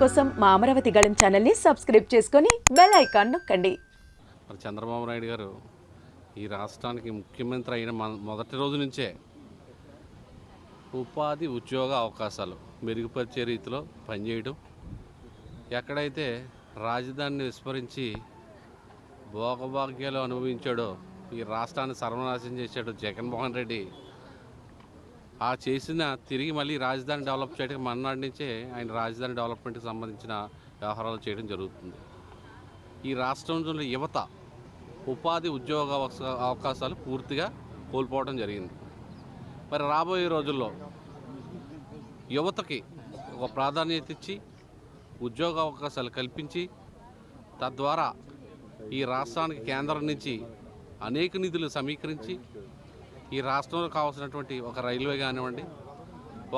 కోసం మా అమరావతి గళం ఛానల్ని సబ్స్క్రైబ్ చేసుకొని బెల్ ఐకాన్ నొక్కండి. మరి చంద్రబాబు నాయుడు గారు ఈ రాష్ట్రానికి ముఖ్యమంత్రి అయిన మొదటి రోజు నుంచే ఉపాధి ఉద్యోగ అవకాశాలు మెరుగుపరిచే రీతిలో పనిచేయడం ఎక్కడైతే రాజధానిని విస్మరించి భోగభాగ్యాలు అనుభవించాడో ఈ రాష్ట్రాన్ని సర్వనాశం చేశాడు జగన్మోహన్ రెడ్డి ఆ చేసిన తిరిగి మళ్ళీ రాజధాని డెవలప్ చేయడానికి మన్నాడు నుంచే ఆయన రాజధాని డెవలప్మెంట్కి సంబంధించిన వ్యవహారాలు చేయడం జరుగుతుంది. ఈ రాష్ట్రంలో యువత ఉపాధి ఉద్యోగ అవకాశాలు పూర్తిగా కోల్పోవడం జరిగింది. మరి రాబోయే రోజుల్లో యువతకి ఒక ప్రాధాన్యత ఇచ్చి ఉద్యోగ అవకాశాలు కల్పించి తద్వారా ఈ రాష్ట్రానికి కేంద్రం నుంచి అనేక నిధులు సమీకరించి ఈ రాష్ట్రంలో కావాల్సినటువంటి ఒక రైల్వే కానివ్వండి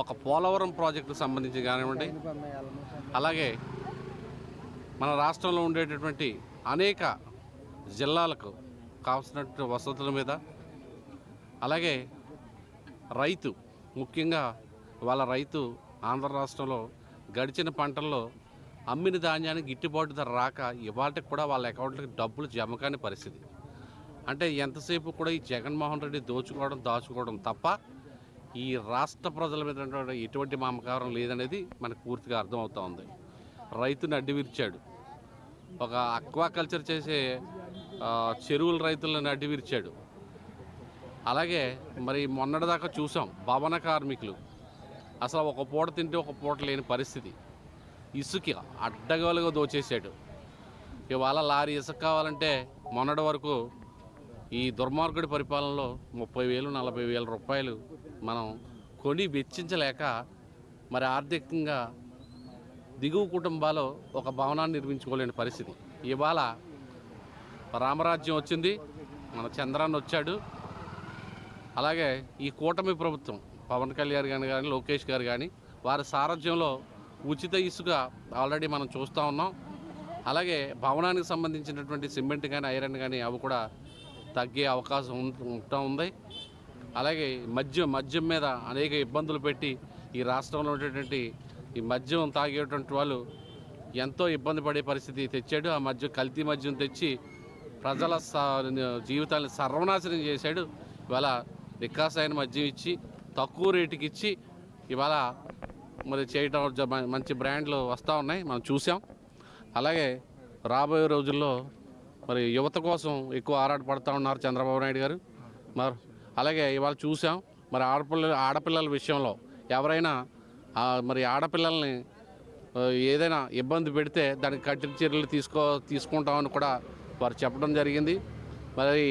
ఒక పోలవరం ప్రాజెక్టుకు సంబంధించి కానివ్వండి అలాగే మన రాష్ట్రంలో ఉండేటటువంటి అనేక జిల్లాలకు కావాల్సినటువంటి వసతుల మీద అలాగే రైతు ముఖ్యంగా వాళ్ళ రైతు ఆంధ్ర రాష్ట్రంలో గడిచిన పంటల్లో అమ్మిన ధాన్యానికి గిట్టుబాటు ధర రాక ఇవాళకి కూడా వాళ్ళ అకౌంట్లకు డబ్బులు జమ కాని పరిస్థితి. అంటే ఎంతసేపు కూడా ఈ జగన్మోహన్ రెడ్డి దోచుకోవడం దాచుకోవడం తప్ప ఈ రాష్ట్ర ప్రజల మీద ఎటువంటి మమకారం లేదనేది మనకు పూర్తిగా అర్థమవుతా ఉంది. రైతుని అడ్డు విరిచాడు. ఒక అక్వాకల్చర్ చేసే చెరువుల రైతులను అడ్డు విరిచాడు. అలాగే మరి మొన్నటిదాకా చూసాం భవన కార్మికులు. అసలు ఒక పూట తింటే ఒక పూట లేని పరిస్థితి. ఇసుక అడ్డగోలుగా దోచేశాడు. ఇవాళ లారీ ఇసుక కావాలంటే మొన్నటి వరకు ఈ దుర్మార్గుడి పరిపాలనలో ముప్పై వేలు నలభై వేల రూపాయలు మనం కొని వెచ్చించలేక మరి ఆర్థికంగా దిగువ కుటుంబాలు ఒక భవనాన్ని నిర్మించుకోలేని పరిస్థితి. ఇవాళ రామరాజ్యం వచ్చింది మన చంద్రాన్ని వచ్చాడు. అలాగే ఈ కూటమి ప్రభుత్వం పవన్ కళ్యాణ్ గారు కానీ లోకేష్ గారు కానీ వారి సారథ్యంలో ఉచిత ఇసుక ఆల్రెడీ మనం చూస్తూ ఉన్నాం. అలాగే భవనానికి సంబంధించినటువంటి సిమెంట్ కానీ ఐరన్ కానీ అవి కూడా తగ్గే అవకాశం ఉం- ఉంటా ఉంది. అలాగే మద్యం మద్యం మీద అనేక ఇబ్బందులు పెట్టి ఈ రాష్ట్రంలో ఉండేటువంటి ఈ మద్యం తాగేటువంటి వాళ్ళు ఎంతో ఇబ్బంది పడే పరిస్థితి తెచ్చాడు. ఆ మద్యం కల్తీ మద్యం తెచ్చి ప్రజల జీవితాలను జీవితాన్ని సర్వనాశనం చేశాడు. ఇవాళ రికాసాయన మద్యం ఇచ్చి తక్కువ రేటుకి ఇచ్చి ఇవాళ మరి చేయటం మంచి బ్రాండ్లు వస్తూ ఉన్నాయి. మనం చూసాం. అలాగే రాబోయే రోజుల్లో మరి యువత కోసం ఎక్కువ ఆరాటపడుతూ ఉన్నారు చంద్రబాబు నాయుడు గారు. మరి అలాగే ఇవాళ చూసాం మరి ఆడపిల్ల ఆడపిల్లల విషయంలో ఎవరైనా మరి ఆడపిల్లల్ని ఏదైనా ఇబ్బంది పెడితే దానికి కఠిన చర్యలు తీసుకో తీసుకుంటామని కూడా వారు చెప్పడం జరిగింది. మరి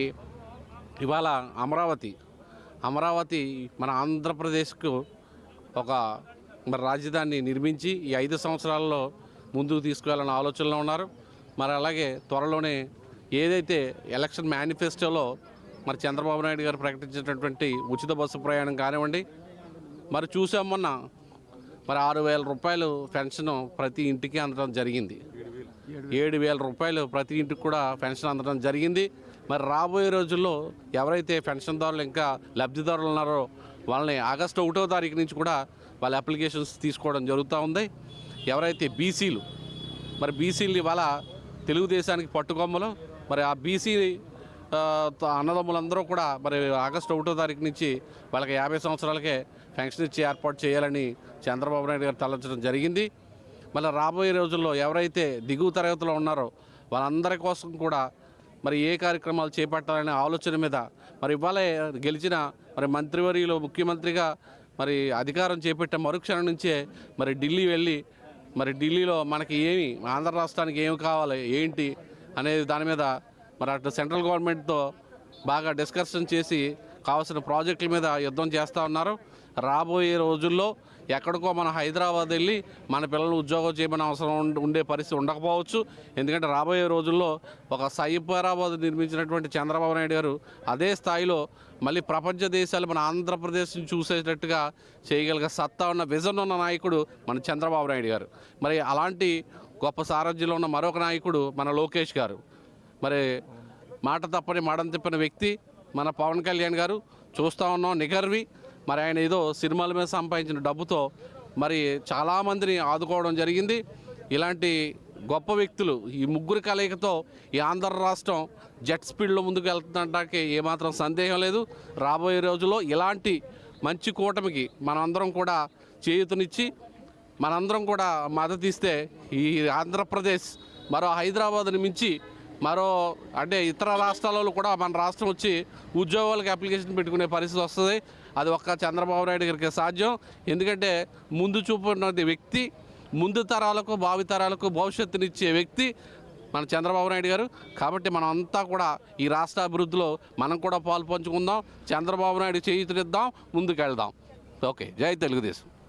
ఇవాళ అమరావతి అమరావతి మన ఆంధ్రప్రదేశ్కు ఒక మరి రాజధానిని నిర్మించి ఈ ఐదు సంవత్సరాల్లో ముందుకు తీసుకువెళ్ళాలని ఆలోచనలో ఉన్నారు. మరి అలాగే త్వరలోనే ఏదైతే ఎలక్షన్ మేనిఫెస్టోలో మరి చంద్రబాబు నాయుడు గారు ప్రకటించినటువంటి ఉచిత బస్సు ప్రయాణం కానివ్వండి మరి చూసాం మొన్న మరి ఆరు వేల రూపాయలు పెన్షన్ ప్రతి ఇంటికి అందడం జరిగింది. ఏడు వేల రూపాయలు ప్రతి ఇంటికి కూడా పెన్షన్ అందడం జరిగింది. మరి రాబోయే రోజుల్లో ఎవరైతే పెన్షన్దారులు ఇంకా లబ్ధిదారులు ఉన్నారో వాళ్ళని ఆగస్టు ఒకటో తారీఖు నుంచి కూడా వాళ్ళ అప్లికేషన్స్ తీసుకోవడం జరుగుతూ ఉంది. ఎవరైతే బీసీలు మరి బీసీలు ఇవాళ తెలుగుదేశానికి పట్టుకొమ్మలు. మరి ఆ బీసీ అన్నదమ్ములందరూ కూడా మరి ఆగస్టు ఒకటో తారీఖు నుంచి వాళ్ళకి యాభై సంవత్సరాలకే పెన్షన్ ఇచ్చి ఏర్పాటు చేయాలని చంద్రబాబు నాయుడు గారు తలంచడం జరిగింది. మళ్ళీ రాబోయే రోజుల్లో ఎవరైతే దిగువ తరగతిలో ఉన్నారో వాళ్ళందరి కోసం కూడా మరి ఏ కార్యక్రమాలు చేపట్టాలనే ఆలోచన మీద మరి ఇవాళ గెలిచిన మరి మంత్రివర్యులు ముఖ్యమంత్రిగా మరి అధికారం చేపట్టే మరుక్షణం నుంచే మరి ఢిల్లీ వెళ్ళి మరి ఢిల్లీలో మనకి ఏమి ఆంధ్ర రాష్ట్రానికి ఏమి కావాలి ఏంటి అనేది దాని మీద మరి అటు సెంట్రల్ గవర్నమెంట్తో బాగా డిస్కషన్ చేసి కావాల్సిన ప్రాజెక్టుల మీద యుద్ధం చేస్తూ ఉన్నారు. రాబోయే రోజుల్లో ఎక్కడికో మన హైదరాబాద్ వెళ్ళి మన పిల్లలు ఉద్యోగం చేయమని అవసరం ఉండే పరిస్థితి ఉండకపోవచ్చు. ఎందుకంటే రాబోయే రోజుల్లో ఒక సైబరాబాద్ నిర్మించినటువంటి చంద్రబాబు నాయుడు గారు అదే స్థాయిలో మళ్ళీ ప్రపంచ దేశాలు మన ఆంధ్రప్రదేశ్ని చూసేటట్టుగా చేయగలిగే సత్తా ఉన్న విజన్ ఉన్న నాయకుడు మన చంద్రబాబు నాయుడు గారు. మరి అలాంటి గొప్ప సారథ్యంలో ఉన్న మరొక నాయకుడు మన లోకేష్ గారు. మరి మాట తప్పని మాడం తిప్పిన వ్యక్తి మన పవన్ కళ్యాణ్ గారు. చూస్తూ ఉన్నాం నిగర్వి మరి ఆయన ఏదో సినిమాల మీద సంపాదించిన డబ్బుతో మరి చాలామందిని ఆదుకోవడం జరిగింది. ఇలాంటి గొప్ప వ్యక్తులు ఈ ముగ్గురు కలయికతో ఈ ఆంధ్ర రాష్ట్రం జెట్ స్పీడ్లో ముందుకు వెళ్తుందంటే ఏమాత్రం సందేహం లేదు. రాబోయే రోజుల్లో ఇలాంటి మంచి కూటమికి మనందరం కూడా చేయూతనిచ్చి మనందరం కూడా మద్దతు ఇస్తే ఈ ఆంధ్రప్రదేశ్ మరో హైదరాబాద్ని మించి మరో అంటే ఇతర రాష్ట్రాలలో కూడా మన రాష్ట్రం వచ్చి ఉద్యోగాలకు అప్లికేషన్ పెట్టుకునే పరిస్థితి వస్తుంది. అది ఒక్క చంద్రబాబు నాయుడు గారికి సాధ్యం. ఎందుకంటే ముందు చూపు వ్యక్తి ముందు తరాలకు భావితరాలకు భవిష్యత్తునిచ్చే వ్యక్తి మన చంద్రబాబు నాయుడు గారు. కాబట్టి మనం అంతా కూడా ఈ రాష్ట్ర అభివృద్ధిలో మనం కూడా పాలు పంచుకుందాం. చంద్రబాబు నాయుడు చేయుతునిద్దాం. ముందుకెళ్దాం. ఓకే. జై తెలుగుదేశం.